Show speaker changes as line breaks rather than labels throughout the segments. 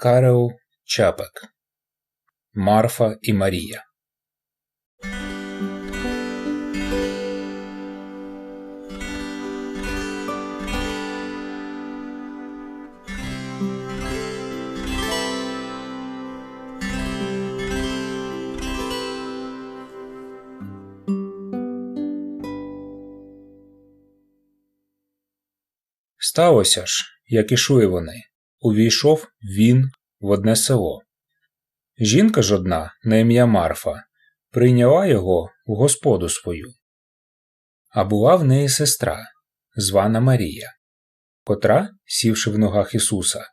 Карел Чапек Марфа і Марія Сталося ж, як ішли вони. Увійшов він в одне село. Жінка ж одна, на ім'я Марфа, прийняла його в господу свою. А була в неї сестра, звана Марія, котра, сівши в ногах Ісуса,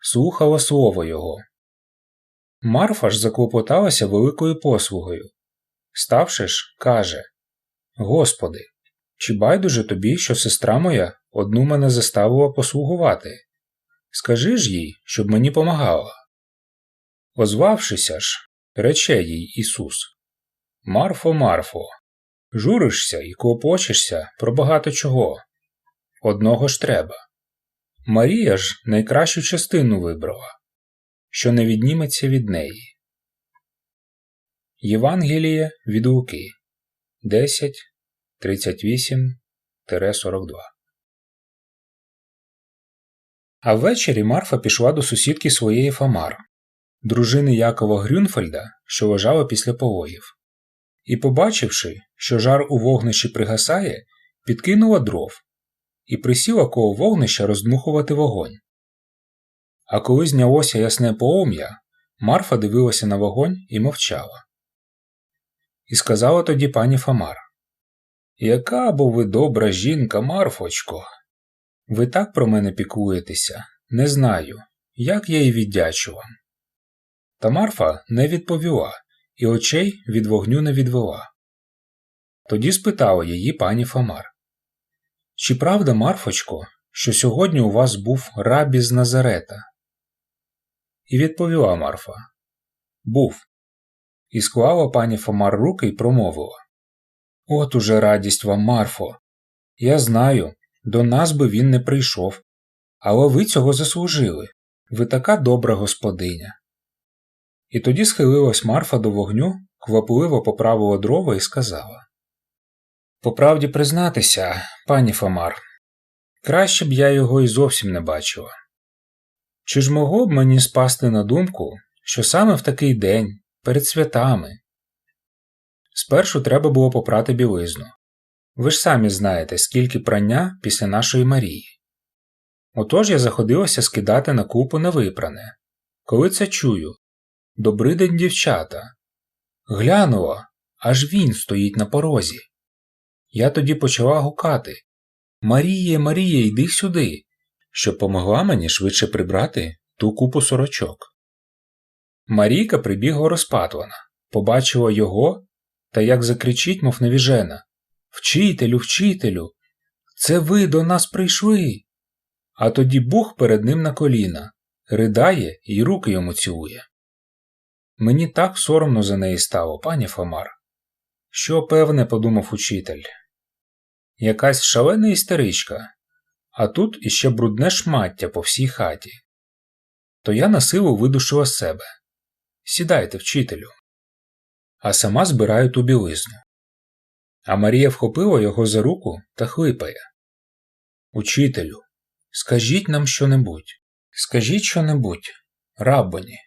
слухала слово Його. Марфа ж заклопоталася великою послугою. Ставши ж, каже Господи, чи байдуже тобі, що сестра моя одну мене заставила послугувати? Скажи ж їй, щоб мені помагала. Озвавшися ж, рече їй Ісус Марфо, Марфо, журишся і клопочешся про багато чого. Одного ж треба. Марія ж найкращу частину вибрала, що не відніметься від неї. Євангеліє від Луки 10, 38 42 А ввечері Марфа пішла до сусідки своєї Фомар, дружини Якова Грюнфельда, що лежала після повоїв, і, побачивши, що жар у вогнищі пригасає, підкинула дров і присіла коло вогнища роздмухувати вогонь. А коли знялося ясне полум'я, Марфа дивилася на вогонь і мовчала. І сказала тоді пані Фомар Яка бо ви добра жінка, Марфочко? Ви так про мене піклуєтеся, не знаю, як я й віддячу вам. Та Марфа не відповіла і очей від вогню не відвела. Тоді спитала її пані Фомар Чи правда, Марфочко, що сьогодні у вас був раб із Назарета? І відповіла Марфа Був. І склала пані Фомар руки й промовила От уже радість вам, Марфо. Я знаю, до нас би він не прийшов, але ви цього заслужили. Ви така добра господиня. І тоді схилилась Марфа до вогню, квапливо поправила дрова і сказала По правді признатися, пані Фомар, краще б я його і зовсім не бачила. Чи ж могло б мені спасти на думку, що саме в такий день, перед святами? Спершу треба було попрати білизну. Ви ж самі знаєте, скільки прання після нашої Марії. Отож я заходилася скидати на купу невипране. Коли це чую Добрий день, дівчата. Глянула, аж він стоїть на порозі. Я тоді почала гукати Маріє, Маріє, йди сюди, щоб помогла мені швидше прибрати ту купу сорочок. Марійка прибігла розпатлана, побачила його та як закричить, мов невіжена Вчителю, вчителю, це ви до нас прийшли. А тоді Бух перед ним на коліна, ридає і руки йому цілує. Мені так соромно за неї стало, пані Фомар. Що, певне, подумав учитель. Якась шалена істеричка, а тут іще брудне шмаття по всій хаті. То я на силу видушила себе. Сідайте, вчителю. А сама збираю ту білизну. А Марія вхопила його за руку та хлипає. Учителю, скажіть нам що-небудь. Скажіть що-небудь, рабоні.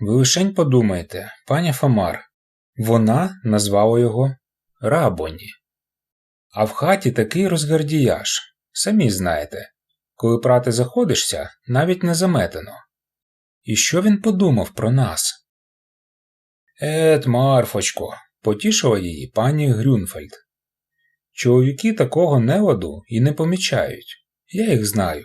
Ви лишень подумайте, пані Фомар, вона назвала його Рабоні. А в хаті такий розгардіяж, самі знаєте, коли прати заходишся, навіть не заметено. І що він подумав про нас? Ет, Марфочко, потішила її пані Грюнфельд. Чоловіки такого неводу і не помічають, я їх знаю.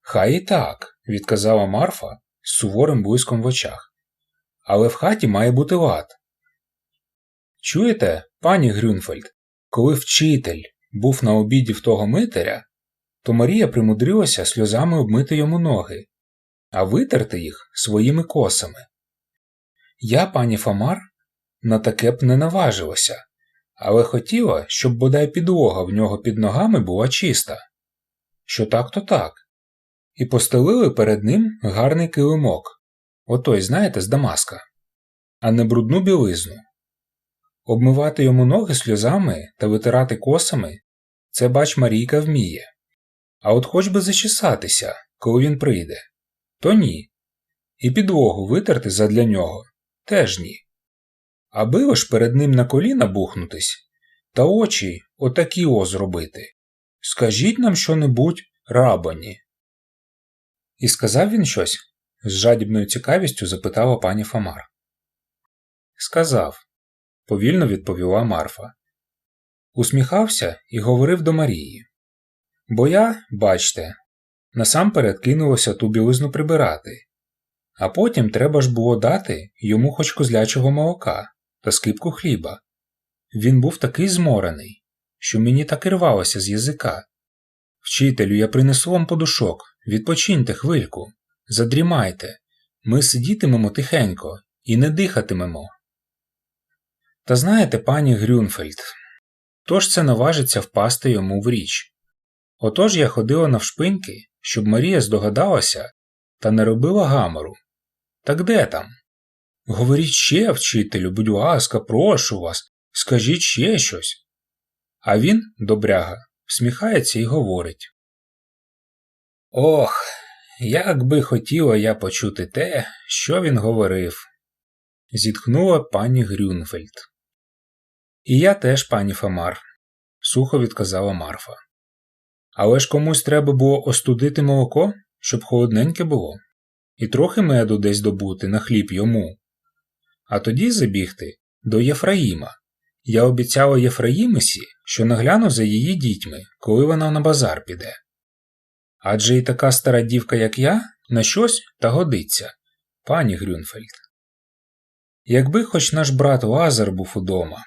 Хай і так, відказала Марфа з суворим блиском в очах. Але в хаті має бути лад. Чуєте, пані Грюнфельд, коли вчитель був на обіді в того митаря, то Марія примудрилася сльозами обмити йому ноги, а витерти їх своїми косами. Я, пані Фомар, на таке б не наважилася, але хотіла, щоб бодай підлога в нього під ногами була чиста. Що так, то так. і постелили перед ним гарний килимок, отой, знаєте, з Дамаска, а не брудну білизну. Обмивати йому ноги сльозами та витирати косами це, бач, Марійка вміє. А от хоч би зачесатися, коли він прийде, то ні. І підлогу витерти задля нього теж ні. Аби ж перед ним на коліна бухнутись, та очі отакі о зробити. Скажіть нам що-небудь, рабані. І сказав він щось? з жадібною цікавістю запитала пані Фомар. Сказав, повільно відповіла Марфа. Усміхався і говорив до Марії. Бо я, бачте, насамперед кинулося ту білизну прибирати, а потім треба ж було дати йому хоч козлячого молока та скипку хліба. Він був такий зморений, що мені так і рвалося з язика. Вчителю, я принесу вам подушок, відпочиньте хвильку, задрімайте, ми сидітимемо тихенько і не дихатимемо. Та знаєте, пані Грюнфельд, хто ж це наважиться впасти йому в річ? Отож я ходила навшпиньки, щоб Марія здогадалася та не робила гамору. Так де там? Говоріть ще, вчителю, будь ласка, прошу вас, скажіть ще щось. А він, добряга, всміхається і говорить. Ох, як би хотіла я почути те, що він говорив, зітхнула пані Грюнфельд. І я теж, пані Фомар, сухо відказала Марфа. Але ж комусь треба було остудити молоко, щоб холодненьке було, і трохи меду десь добути на хліб йому. А тоді забігти до Єфраїма. Я обіцяла Єфраїмисі, що нагляну за її дітьми, коли вона на базар піде. Адже і така стара дівка, як я, на щось та годиться, пані Грюнфельд. Якби хоч наш брат Лазар був удома.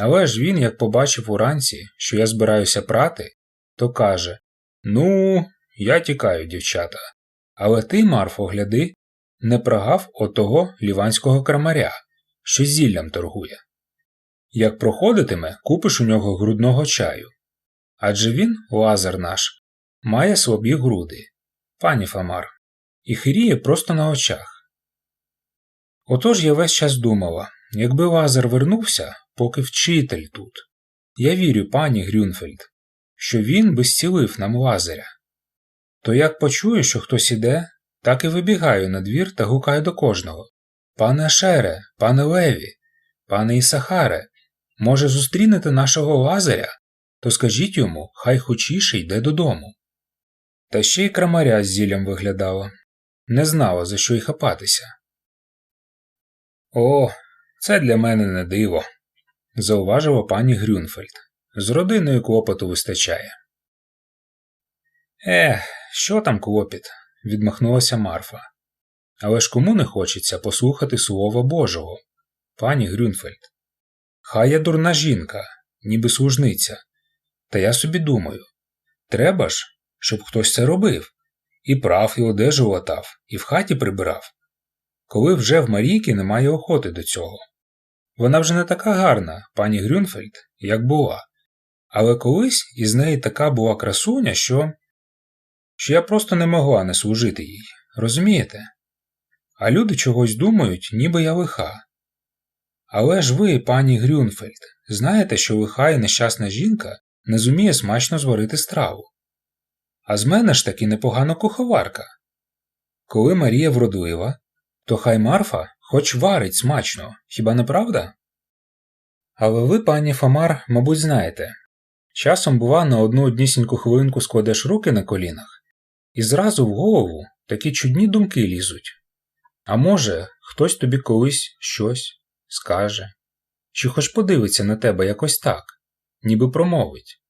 Але ж він, як побачив уранці, що я збираюся прати, то каже Ну, я тікаю, дівчата. Але ти, Марфо, гляди, не прогав отого ліванського крамаря, що зіллям торгує. Як проходитиме, купиш у нього грудного чаю. Адже він, лазар наш, має слабі груди, пані Фамар, і хиріє просто на очах. Отож я весь час думала, якби лазар вернувся, поки вчитель тут. Я вірю, пані Грюнфельд, що він би зцілив нам лазаря. То як почую, що хтось іде, так і вибігаю на двір та гукаю до кожного Пане Ашере, пане Леві, пане Ісахаре, може, зустрінете нашого лазаря, то скажіть йому, хай хочіше йде додому. Та ще й крамаря з зіллям виглядала, не знала, за що й хапатися. О, це для мене не диво, зауважила пані Грюнфельд. З родиною клопоту вистачає. Ех, що там клопіт? Відмахнулася Марфа. Але ж кому не хочеться послухати Слова Божого, пані Грюнфельд. Хай я дурна жінка, ніби служниця. Та я собі думаю треба ж, щоб хтось це робив, і прав, і одежу латав, і в хаті прибирав. Коли вже в Марійки немає охоти до цього. Вона вже не така гарна, пані Грюнфельд, як була. Але колись із неї така була красуня, що що я просто не могла не служити їй, розумієте? А люди чогось думають, ніби я лиха. Але ж ви, пані Грюнфельд, знаєте, що лиха і нещасна жінка не зуміє смачно зварити страву. А з мене ж таки непогано куховарка. Коли Марія вродлива, то хай Марфа хоч варить смачно, хіба не правда? Але ви, пані Фомар, мабуть, знаєте, часом, бува, на одну однісіньку хвилинку складеш руки на колінах, і зразу в голову такі чудні думки лізуть. А може, хтось тобі колись щось скаже, чи хоч подивиться на тебе якось так, ніби промовить.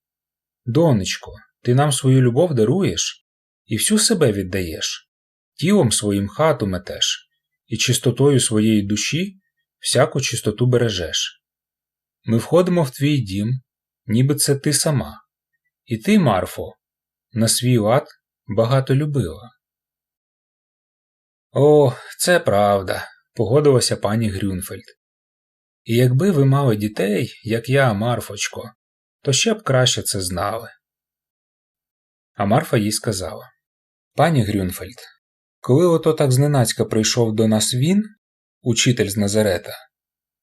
Донечко, ти нам свою любов даруєш і всю себе віддаєш, тілом своїм хату метеш, і чистотою своєї душі всяку чистоту бережеш. Ми входимо в твій дім, ніби це ти сама, і ти, Марфо, на свій лад багато любила. О, це правда, погодилася пані Грюнфельд. І якби ви мали дітей, як я, Марфочко, то ще б краще це знали. А Марфа їй сказала Пані Грюнфельд, коли ото так зненацька прийшов до нас він, учитель з Назарета,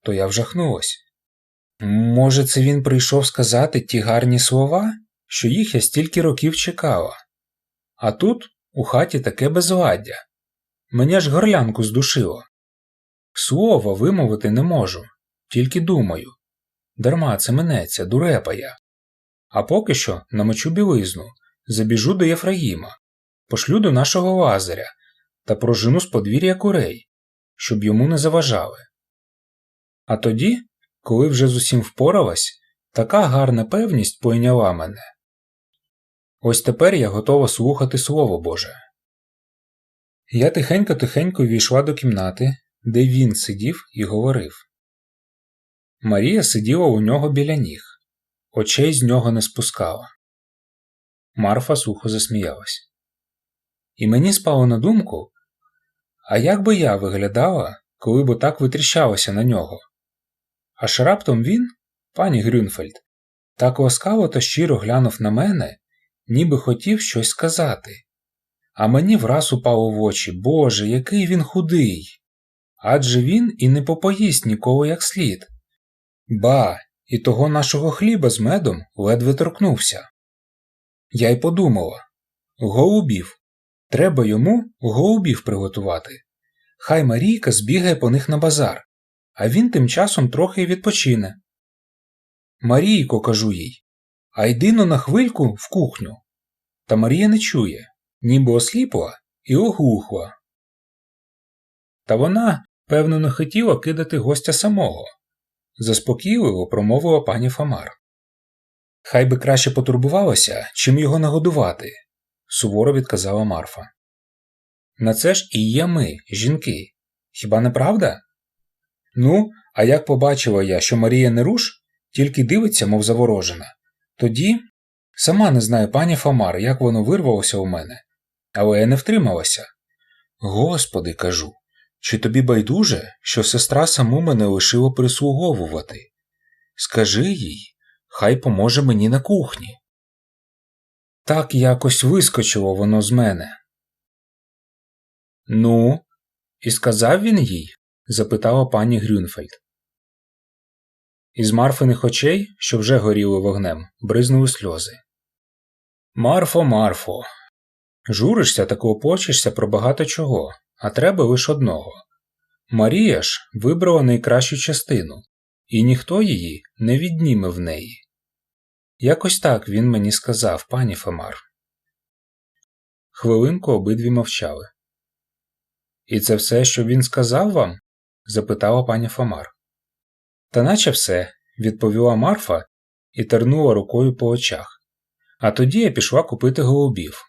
то я вжахнулась. Може, це він прийшов сказати ті гарні слова, що їх я стільки років чекала. А тут у хаті таке безладдя. Мене ж горлянку здушило. Слова вимовити не можу, тільки думаю. Дарма це минеться, дурепа я. А поки що намочу білизну, забіжу до Єфраїма, пошлю до нашого лазаря та прожену з подвір'я курей, щоб йому не заважали. А тоді, коли вже з усім впоралась, така гарна певність пойняла мене. Ось тепер я готова слухати Слово Боже. Я тихенько-тихенько війшла до кімнати, де він сидів і говорив. Марія сиділа у нього біля ніг, очей з нього не спускала. Марфа сухо засміялась. І мені спало на думку, а як би я виглядала, коли б так витріщалася на нього? Аж раптом він, пані Грюнфельд, так ласкаво та щиро глянув на мене, ніби хотів щось сказати. А мені враз упало в очі Боже, який він худий. Адже він і не попоїсть ніколи як слід. Ба, і того нашого хліба з медом ледве торкнувся. Я й подумала голубів. Треба йому голубів приготувати. Хай Марійка збігає по них на базар, а він тим часом трохи відпочине. Марійко, кажу їй, а йди но на хвильку в кухню. Та Марія не чує, ніби осліпла і оглухла. Та вона, певно, не хотіла кидати гостя самого, заспокійливо промовила пані Фомар. Хай би краще потурбувалася, чим його нагодувати, суворо відказала Марфа. На це ж і є ми, жінки. Хіба не правда? Ну, а як побачила я, що Марія не руш, тільки дивиться, мов заворожена, тоді сама не знаю, пані Фомар, як воно вирвалося у мене, але я не втрималася. Господи, кажу, чи тобі байдуже, що сестра саму мене лишила прислуговувати? Скажи їй, хай поможе мені на кухні. Так якось вискочило воно з мене. Ну, і сказав він їй? запитала пані Грюнфельд. Із Марфиних очей, що вже горіли вогнем, бризнули сльози. Марфо, Марфо, журишся та клопочешся про багато чого, а треба лише одного. Марія ж вибрала найкращу частину, і ніхто її не відніме в неї. Якось так він мені сказав, пані Фомар. Хвилинку обидві мовчали. І це все, що він сказав вам? запитала пані Фомар. Та наче все, відповіла Марфа і тернула рукою по очах. А тоді я пішла купити голубів.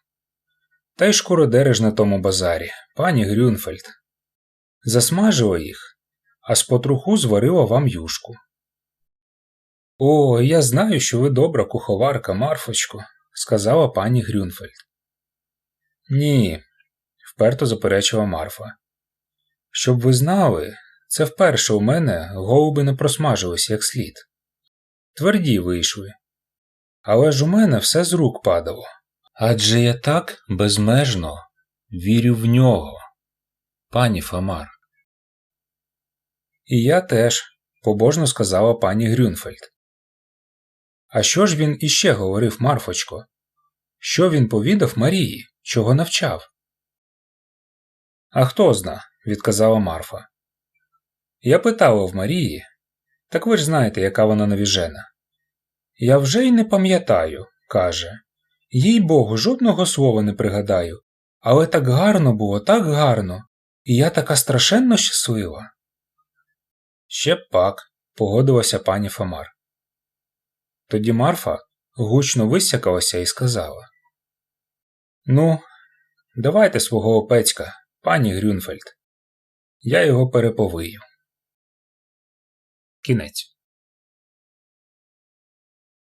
Та й шкуродереш на тому базарі, пані Грюнфельд. Засмажила їх, а з потруху зварила вам юшку. О, я знаю, що ви добра куховарка, Марфочко, сказала пані Грюнфельд. Ні, вперто заперечила Марфа. Щоб ви знали, це вперше у мене голуби не просмажились як слід. Тверді вийшли. Але ж у мене все з рук падало. Адже я так безмежно вірю в нього, пані Фомар. І я теж, побожно сказала пані Грюнфельд. А що ж він іще говорив, Марфочко? Що він повідав Марії, чого навчав? А хто зна, відказала Марфа. Я питала в Марії, так ви ж знаєте, яка вона навіжена. Я вже й не пам'ятаю, каже. Їй богу, жодного слова не пригадаю, але так гарно було, так гарно, і я така страшенно щаслива. Ще пак, погодилася пані Фомар. Тоді Марфа гучно висякалася і сказала Ну, давайте свого опецька, пані Грюнфельд. Я його переповию. Кінець.